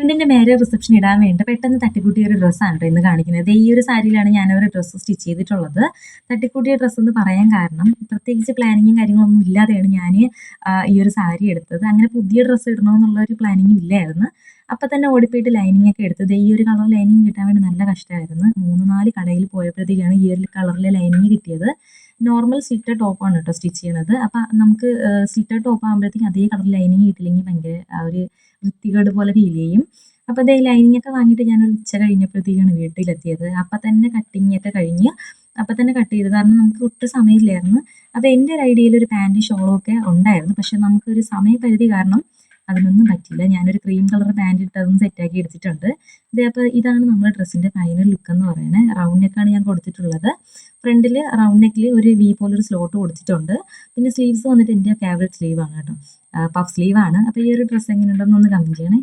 ഫ്രണ്ടിന്റെ മേരെ റിസപ്ഷൻ ഇടാൻ വേണ്ടി പെട്ടെന്ന് തട്ടിക്കൂട്ടിയ ഒരു ഡ്രസ്സാണ് കേട്ടോ ഇന്ന് കാണിക്കുന്നത്. ഈ ഒരു സാരിയിലാണ് ഞാൻ ഒരു ഡ്രസ്സ് സ്റ്റിച്ച് ചെയ്തിട്ടുള്ളത്. തട്ടിക്കൂട്ടിയ ഡ്രസ്സ് എന്ന് പറയാൻ കാരണം പ്രത്യേകിച്ച് പ്ലാനിങ്ങും കാര്യങ്ങളൊന്നും ഇല്ലാതെയാണ് ഞാൻ ഈ ഒരു സാരി എടുത്തത്. അങ്ങനെ പുതിയ ഡ്രസ്സ് ഇടണമെന്നുള്ള ഒരു പ്ലാനിങ് ഇല്ലായിരുന്നു. അപ്പം തന്നെ ഓടിപ്പോയിട്ട് ലൈനിങ് ഒക്കെ എടുത്തത് ഈ ഒരു കളർ ലൈനിങ് കിട്ടാൻ വേണ്ടി നല്ല കഷ്ടമായിരുന്നു മൂന്ന് നാല് കടയിൽ പോയപ്പോഴത്തേക്കാണ് ഈ ഒരു കളറിലെ ലൈനിങ് കിട്ടിയത്. നോർമൽ സിറ്റർ ടോപ്പാണ് കേട്ടോ സ്റ്റിച്ച് ചെയ്യുന്നത് അപ്പം നമുക്ക് സിറ്റർ ടോപ്പ് ആകുമ്പോഴത്തേക്കും അതേ കളർ ലൈനിങ് കിട്ടില്ലെങ്കിൽ ഭയങ്കര ആ ഒരു വൃത്തികേട് പോലെ ഫീൽ ചെയ്യും. അപ്പോൾ അതേ ലൈനിങ് ഒക്കെ വാങ്ങിയിട്ട് ഞാനൊരു ഉച്ച കഴിഞ്ഞപ്പോഴത്തേക്കാണ് വീട്ടിലെത്തിയത്. അപ്പം തന്നെ കട്ടിങ് ഒക്കെ കഴിഞ്ഞ് അപ്പം തന്നെ കട്ട് ചെയ്തു. കാരണം നമുക്ക് ഒട്ടും സമയമില്ലായിരുന്നു. അപ്പോൾ എന്റെ ഒരു ഐഡിയയിൽ ഒരു പാന്റും ഷോളും ഒക്കെ ഉണ്ടായിരുന്നു. പക്ഷെ നമുക്കൊരു സമയപരിധി കാരണം അതിനൊന്നും പറ്റില്ല. ഞാനൊരു ക്രീം കളർ പാന്റ് ഇട്ട് അതൊന്ന് സെറ്റാക്കി എടുത്തിട്ടുണ്ട്. ഇതേ അപ്പോൾ ഇതാണ് നമ്മുടെ ഡ്രസ്സിന്റെ ഫൈനൽ ലുക്ക് എന്ന് പറയുന്നത് റൗണ്ട് നെക്കാണ് ഞാൻ കൊടുത്തിട്ടുള്ളത്. ഫ്രണ്ടിൽ റൗണ്ട് നെക്കിൽ ഒരു വി പോലൊരു സ്ലോട്ട് കൊടുത്തിട്ടുണ്ട്. പിന്നെ സ്ലീവ്സ് വന്നിട്ട് എന്റെ ഫേവറേറ്റ് സ്ലീവാണ് കേട്ടോ. പഫ് സ്ലീവാണ് അപ്പോൾ ഈ ഒരു ഡ്രസ്സ് എങ്ങനെയുണ്ടെന്ന് ഒന്ന് കമന്റ് ചെയ്യണേ.